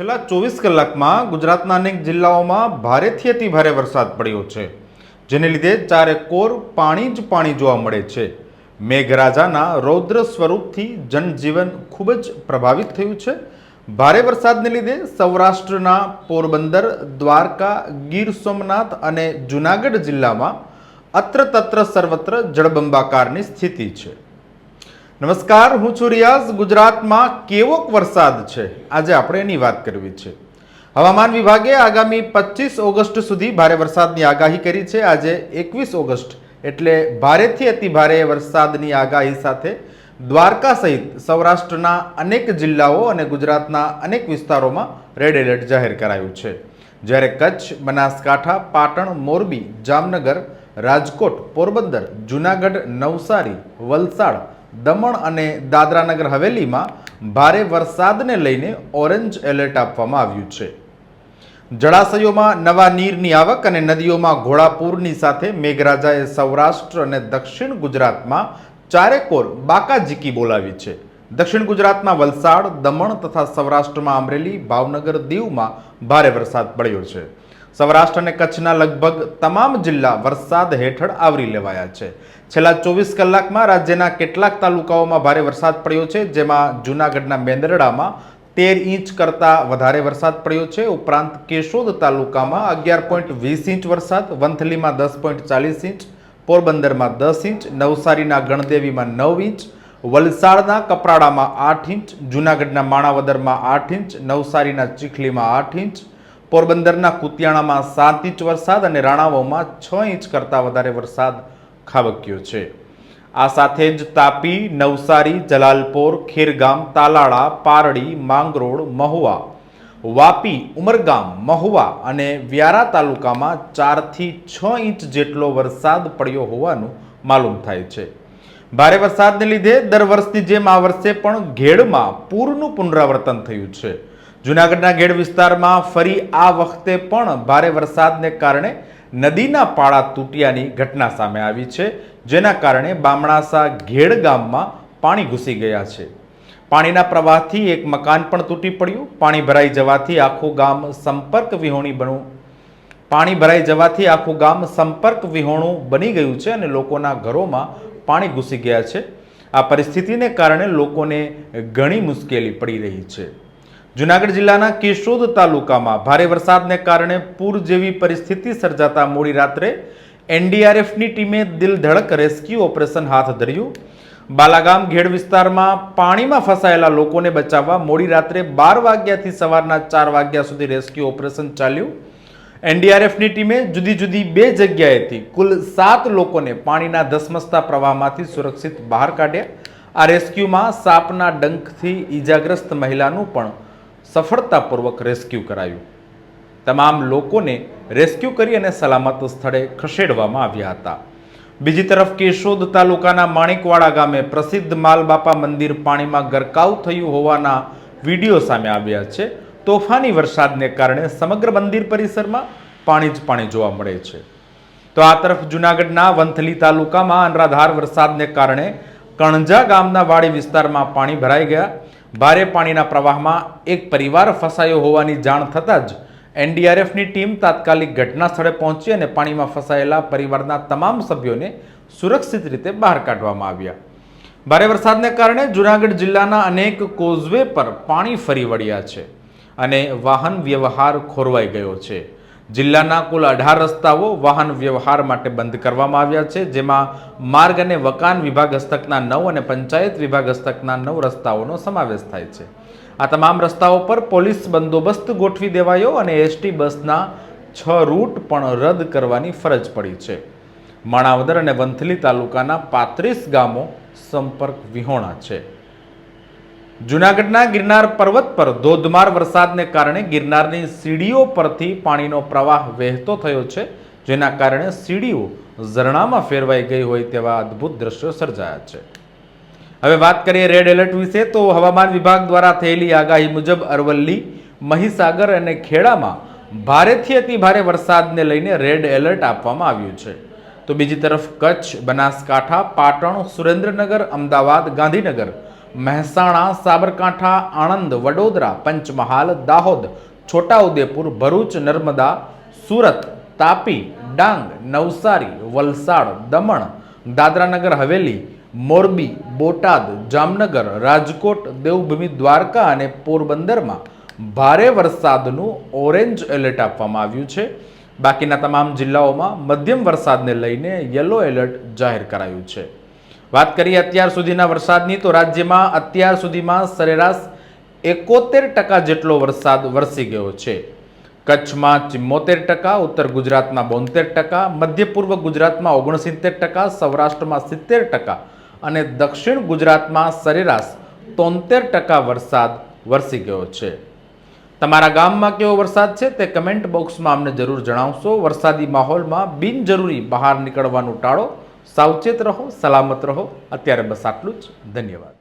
છેલ્લા ચોવીસ કલાકમાં ગુજરાતના અનેક જિલ્લાઓમાં ભારેથી અતિ ભારે વરસાદ પડ્યો છે, જેને લીધે ચારે કોર પાણી જ પાણી જોવા મળે છે. મેઘરાજાના રૌદ્ર સ્વરૂપથી જનજીવન ખૂબ જ પ્રભાવિત થયું છે. ભારે વરસાદને લીધે સૌરાષ્ટ્રના પોરબંદર, દ્વારકા, ગીર સોમનાથ અને જૂનાગઢ જિલ્લામાં અત્ર તત્ર સર્વત્ર જળબંબાકારની સ્થિતિ છે. નમસ્કાર, હું છું રિયાઝ. ગુજરાતમાં કેવોક વરસાદ છે? આજે આપણે એની વાત કરવી છે. હવામાન વિભાગે આગામી પચીસ ઓગસ્ટ સુધી ભારે વરસાદની આગાહી કરી છે. આજે એકવીસ ઓગસ્ટ, એટલે ભારેથી અતિ ભારે વરસાદની આગાહી સાથે દ્વારકા સહિત સૌરાષ્ટ્રના અનેક જિલ્લાઓ અને ગુજરાતના અનેક વિસ્તારોમાં રેડ એલર્ટ જાહેર કરાયું છે. જ્યારે કચ્છ, બનાસકાંઠા, પાટણ, મોરબી, જામનગર, રાજકોટ, પોરબંદર, જૂનાગઢ, નવસારી, વલસાડ દમણ અને દાદરાનગર હવેલીમાં ભારે વરસાદને લઈને ઓરેન્જ એલર્ટ આપવામાં આવ્યું છે. જળાશયોમાં નવા નીરની આવક અને નદીઓમાં ઘોડાપૂરની સાથે મેઘરાજાએ સૌરાષ્ટ્ર અને દક્ષિણ ગુજરાતમાં ચારેકોર બાકાજીકી બોલાવી છે. દક્ષિણ ગુજરાતમાં વલસાડ, દમણ તથા સૌરાષ્ટ્રમાં અમરેલી, ભાવનગર દીવમાં ભારે વરસાદ પડ્યો છે. સૌરાષ્ટ્ર અને કચ્છના લગભગ તમામ જિલ્લા વરસાદ હેઠળ આવરી લેવાયા છે. છેલ્લા ચોવીસ કલાકમાં રાજ્યના કેટલાક તાલુકાઓમાં ભારે વરસાદ પડ્યો છે, જેમાં જૂનાગઢના મેંદરડામાં તેર ઇંચ કરતાં વધારે વરસાદ પડ્યો છે. ઉપરાંત કેશોદ તાલુકામાં અગિયાર પોઈન્ટ વીસ ઇંચ વરસાદ, વંથલીમાં દસ પોઈન્ટ ચાલીસ ઇંચ, પોરબંદરમાં દસ ઇંચ, નવસારીના ગણદેવીમાં નવ ઇંચ, વલસાડના કપરાડામાં આઠ ઇંચ, જૂનાગઢના માણાવદરમાં આઠ ઇંચ, નવસારીના ચીખલીમાં આઠ ઇંચ પોરબંદરના કુતિયાણામાં સાત ઇંચ વરસાદ અને રાણાવાવમાં છ ઇંચ કરતાં વધારે વરસાદ ખાબક્યો છે. આ સાથે જ તાપી, નવસારી, જલાલપોર, ખેરગામ, તાલાળા, પારડી, માંગરોળ, મહુવા, વાપી, ઉમરગામ, મહુવા અને વ્યારા તાલુકામાં ચારથી છ ઇંચ જેટલો વરસાદ પડ્યો હોવાનું માલુમ થાય છે. ભારે વરસાદને લીધે દર વર્ષની જેમ આ વર્ષે પણ ઘેડમાં પૂરનું પુનરાવર્તન થયું છે. જૂનાગઢના ઘેડ વિસ્તારમાં ફરી આ વખતે પણ ભારે વરસાદને કારણે નદીના પાળા તૂટ્યાની ઘટના સામે આવી છે, જેના કારણે બામણાસા ઘેડ ગામમાં પાણી ઘૂસી ગયા છે. પાણીના પ્રવાહથી એક મકાન પણ તૂટી પડ્યું, પાણી ભરાઈ જવાથી આખું ગામ સંપર્ક વિહોણી બનવું પાણી ભરાઈ જવાથી આખું ગામ સંપર્ક વિહોણું બની ગયું છે અને લોકોના ઘરોમાં પાણી ઘૂસી ગયા છે. આ પરિસ્થિતિને કારણે લોકોને ઘણી મુશ્કેલી પડી રહી છે. જુનાગઢ જિલ્લાના કેશોદ તાલુકામાં ભારે વરસાદને કારણે પૂર જેવી પરિસ્થિતિ સર્જાતા મોડી રાત્રે એનડીઆરએફની ટીમે દિલધડક રેસ્ક્યુ ઓપરેશન હાથ ધર્યું. બાલાગામ ઘેડ વિસ્તારમાં પાણીમાં ફસાયેલા લોકોને બચાવવા મોડી રાત્રે બાર વાગ્યાથી સવારના ચાર વાગ્યા સુધી રેસ્ક્યુ ઓપરેશન ચાલ્યું. એનડીઆરએફની ટીમે જુદી જુદી બે જગ્યાએથી કુલ સાત લોકોને પાણીના ધસમસતા પ્રવાહમાંથી સુરક્ષિત બહાર કાઢ્યા. આ રેસ્ક્યુમાં સાપના ડંખથી ઈજાગ્રસ્ત મહિલાનું પણ સફળતાપૂર્વક રેસ્ક્યુ કરાયું. તમામ લોકોને રેસ્ક્યુ કરી અને સલામત સ્થળે ખસેડવામાં આવ્યા હતા. બીજી તરફ કેશોદ તાલુકાના માણિકવાડા ગામે પ્રસિદ્ધ માલબાપા મંદિર પાણીમાં ગરકાવ થયું હોવાના વીડિયો સામે આવ્યા છે. તોફાની વરસાદને કારણે સમગ્ર મંદિર પરિસરમાં પાણી જ પાણી જોવા મળે છે. તો આ તરફ જૂનાગઢના વંથલી તાલુકામાં અનરાધાર વરસાદને કારણે કણજા ગામના વાડી વિસ્તારમાં પાણી ભરાઈ ગયા. ભારે પાણીના પ્રવાહમાં એક પરિવાર ફસાયો હોવાની જાણ થતાં જ એનડીઆરએફની ટીમ તાત્કાલિક ઘટના સ્થળે પહોંચી અને પાણીમાં ફસાયેલા પરિવારના તમામ સભ્યોને સુરક્ષિત રીતે બહાર કાઢવામાં આવ્યા. ભારે વરસાદને કારણે જૂનાગઢ જિલ્લાના અનેક કોઝવે પર પાણી ફરી વળ્યા છે અને વાહન વ્યવહાર ખોરવાઈ ગયો છે. જિલ્લાના કુલ અઢાર રસ્તાઓ વાહન વ્યવહાર માટે બંધ કરવામાં આવ્યા છે, જેમાં માર્ગ અને વકાન વિભાગ હસ્તકના નવ અને પંચાયત વિભાગ હસ્તકના નવ રસ્તાઓનો સમાવેશ થાય છે. આ તમામ રસ્તાઓ પર પોલીસ બંદોબસ્ત ગોઠવી દેવાયો અને એસટી બસના છ રૂટ પણ રદ કરવાની ફરજ પડી છે. માણાવદર અને વંથલી તાલુકાના પાંત્રીસ ગામો સંપર્ક વિહોણા છે. જૂનાગઢના ગિરનાર પર્વત પર ધોધમાર વરસાદને કારણે ગિરનારની સીડીઓ પરથી પાણીનો પ્રવાહ વહેતો થયો છે, જેના કારણે સીડીઓ ઝરણામાં ફેરવાઈ ગઈ હોય તેવા અદ્ભુત દ્રશ્યો સર્જાયા છે. હવે વાત કરીએ રેડ એલર્ટ વિશે, તો હવામાન વિભાગ દ્વારા થયેલી આગાહી મુજબ અરવલ્લી, મહીસાગર અને ખેડામાં ભારેથી અતિ ભારે વરસાદને લઈને રેડ એલર્ટ આપવામાં આવ્યું છે. તો બીજી તરફ કચ્છ, બનાસકાંઠા, પાટણ, સુરેન્દ્રનગર, અમદાવાદ, ગાંધીનગર મહેસાણા, સાબરકાંઠા, આણંદ, વડોદરા, પંચમહાલ, દાહોદ, છોટાઉદેપુર, ભરૂચ, નર્મદા, સુરત, તાપી, ડાંગ, નવસારી, વલસાડ, દમણ, દાદરાનગર, હવેલી, મોરબી, બોટાદ, જામનગર, રાજકોટ, દેવભૂમિ, દ્વારકા અને પોરબંદરમાં ભારે વરસાદનું ઓરેન્જ એલર્ટ આપવામાં આવ્યું છે. બાકીના તમામ જિલ્લાઓમાં મધ્યમ વરસાદને લઈને યલો એલર્ટ જાહેર કરાયું છે. વાત કરીએ અત્યાર સુધીના વરસાદની, તો રાજ્યમાં અત્યાર સુધીમાં સરેરાશ એકોતેર ટકા જેટલો વરસાદ વરસી ગયો છે. કચ્છમાં ચિમ્મોતેર ટકા, ઉત્તર ગુજરાતમાં બોતેર ટકા, મધ્ય પૂર્વ ગુજરાતમાં ઓગણસિત્તેર ટકા, સૌરાષ્ટ્રમાં સિત્તેર ટકા અને દક્ષિણ ગુજરાતમાં સરેરાશ તોતેર ટકા વરસાદ વરસી ગયો છે. તમારા ગામમાં કેવો વરસાદ છે તે કમેન્ટ બોક્સમાં અમને જરૂર જણાવશો. વરસાદી માહોલમાં બિનજરૂરી બહાર નીકળવાનું ટાળો. સાવચેત રહો સલામત રહો. અત્યારે બસ આટલું જ. ધન્યવાદ.